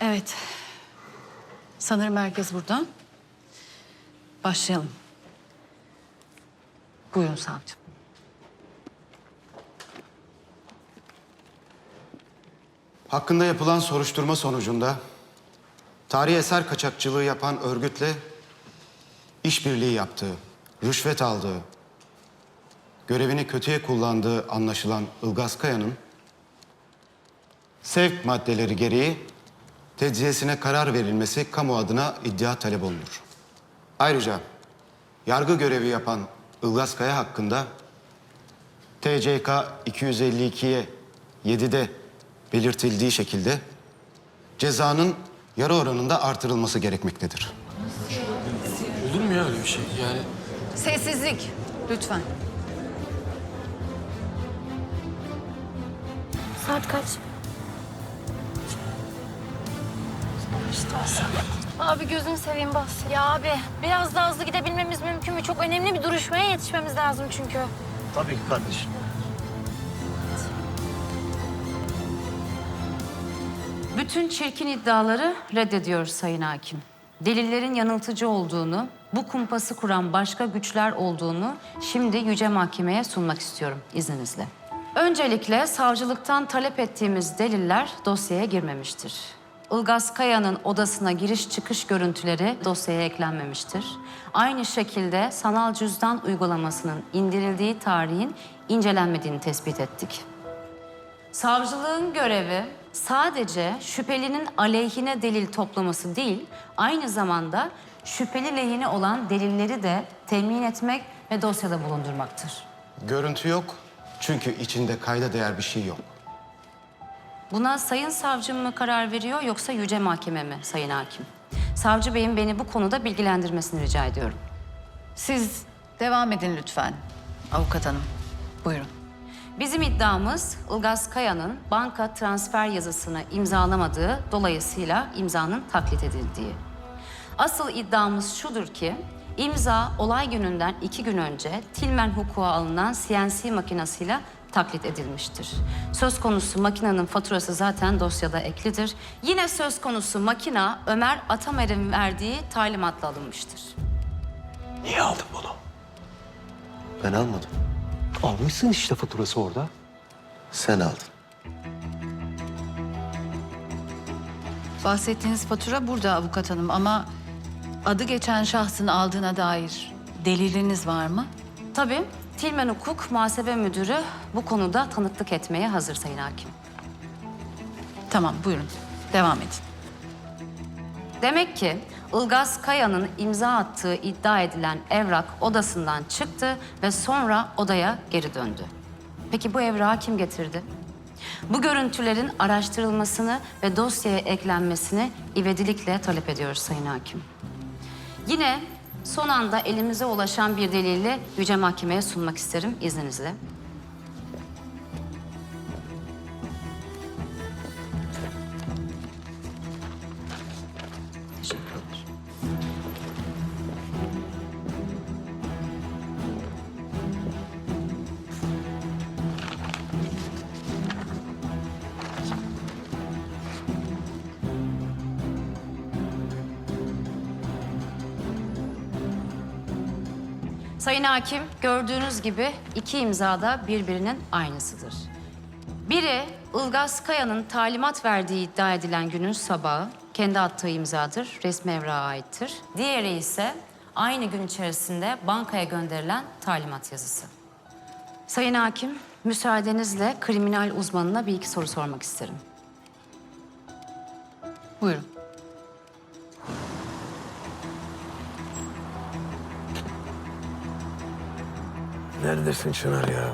Evet. Sanırım herkes burada. Başlayalım. Buyurun savcım. Hakkında yapılan soruşturma sonucunda tarihi eser kaçakçılığı yapan örgütle işbirliği yaptığı, rüşvet aldığı, görevini kötüye kullandığı anlaşılan Ilgaz Kaya'nın sevk maddeleri gereği tecziyesine karar verilmesi kamu adına iddia talep olunur. Ayrıca yargı görevi yapan Ilgaz Kaya hakkında TCK 252'ye 7'de belirtildiği şekilde cezanın yarı oranında artırılması gerekmektedir. Olur mu ya öyle bir şey? Yani Sessizlik. Lütfen. Saat kaç? Abi gözünü seveyim bas. Ya abi biraz daha hızlı gidebilmemiz mümkün mü? Çok önemli bir duruşmaya yetişmemiz lazım çünkü. Tabii ki kardeşim. Bütün çirkin iddiaları reddediyor Sayın Hakim. Delillerin yanıltıcı olduğunu, bu kumpası kuran başka güçler olduğunu şimdi Yüce Mahkeme'ye sunmak istiyorum izninizle. Öncelikle savcılıktan talep ettiğimiz deliller dosyaya girmemiştir. Ilgaz Kaya'nın odasına giriş çıkış görüntüleri dosyaya eklenmemiştir. Aynı şekilde sanal cüzdan uygulamasının indirildiği tarihin incelenmediğini tespit ettik. Savcılığın görevi sadece şüphelinin aleyhine delil toplaması değil, aynı zamanda şüpheli lehine olan delilleri de temin etmek ve dosyada bulundurmaktır. Görüntü yok çünkü içinde kayda değer bir şey yok. Buna sayın savcım mı karar veriyor yoksa yüce mahkeme mi sayın hakim? Savcı beyin beni bu konuda bilgilendirmesini rica ediyorum. Siz devam edin lütfen. Avukat hanım. Buyurun. Bizim iddiamız Ilgaz Kaya'nın banka transfer yazısını imzalamadığı dolayısıyla imzanın taklit edildiği. Asıl iddiamız şudur ki imza olay gününden iki gün önce Tilmen hukuka alınan CNC makinasıyla taklit edilmiştir. Söz konusu makinenin faturası zaten dosyada eklidir. Yine söz konusu makina Ömer Atamer'in verdiği talimatla alınmıştır. Niye aldın bunu? Ben almadım. Almışsın işte faturası orada. Sen aldın. Bahsettiğiniz fatura burada avukat hanım ama adı geçen şahsın aldığına dair deliliniz var mı? Tabii Tilmen Hukuk Muhasebe Müdürü bu konuda tanıklık etmeye hazır Sayın Hakim. Tamam buyurun. Devam edin. Demek ki Ilgaz Kaya'nın imza attığı iddia edilen evrak odasından çıktı ve sonra odaya geri döndü. Peki bu evrağı kim getirdi? Bu görüntülerin araştırılmasını ve dosyaya eklenmesini ivedilikle talep ediyoruz Sayın Hakim. Yine son anda elimize ulaşan bir delili Yüce Mahkeme'ye sunmak isterim izninizle. Teşekkürler. Sayın Hakim, gördüğünüz gibi iki imza da birbirinin aynısıdır. Biri Ilgaz Kaya'nın talimat verdiği iddia edilen günün sabahı, kendi attığı imzadır, resmi evrağa aittir. Diğeri ise aynı gün içerisinde bankaya gönderilen talimat yazısı. Sayın Hakim, müsaadenizle kriminal uzmanına bir iki soru sormak isterim. Buyurun. Neredesin Çınar ya?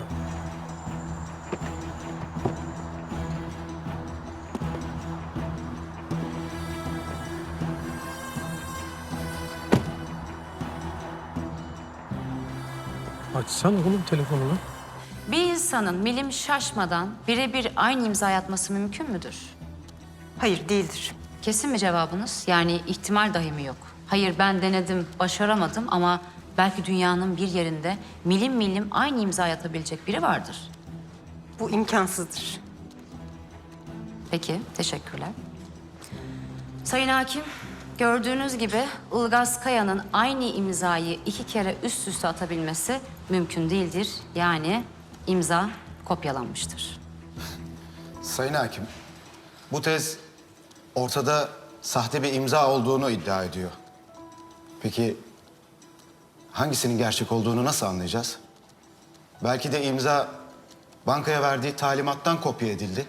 açsana oğlum telefonunu. Bir insanın milim şaşmadan birebir aynı imza atması mümkün müdür? Hayır değildir. Kesin mi cevabınız? Yani ihtimal dahi mi yok? Hayır ben denedim, başaramadım ama belki dünyanın bir yerinde milim milim aynı imza atabilecek biri vardır. Bu imkansızdır. Peki, teşekkürler. Sayın Hakim, gördüğünüz gibi Ilgaz Kaya'nın aynı imzayı iki kere üst üste atabilmesi mümkün değildir. Yani imza kopyalanmıştır. Sayın Hakim, bu tez ortada sahte bir imza olduğunu iddia ediyor. Peki hangisinin gerçek olduğunu nasıl anlayacağız? Belki de imza bankaya verdiği talimattan kopya edildi.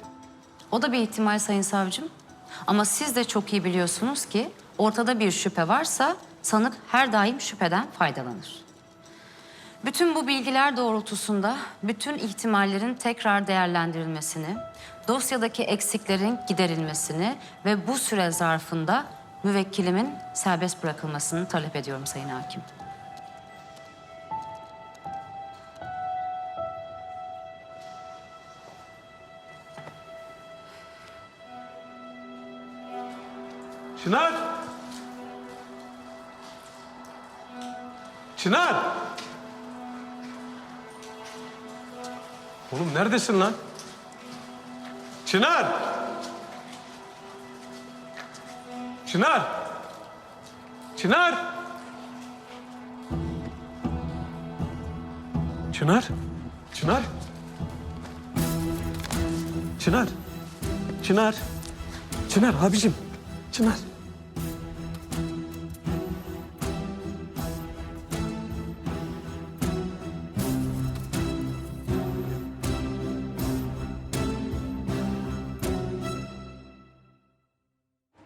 O da bir ihtimal Sayın Savcım. Ama siz de çok iyi biliyorsunuz ki ortada bir şüphe varsa sanık her daim şüpheden faydalanır. Bütün bu bilgiler doğrultusunda bütün ihtimallerin tekrar değerlendirilmesini, dosyadaki eksiklerin giderilmesini ve bu süre zarfında müvekkilimin serbest bırakılmasını talep ediyorum Sayın Hakim. Çınar! Çınar! Oğlum neredesin lan? Çınar! Çınar! Çınar! Çınar! Çınar! Çınar! Çınar! Çınar abicim! Çınar!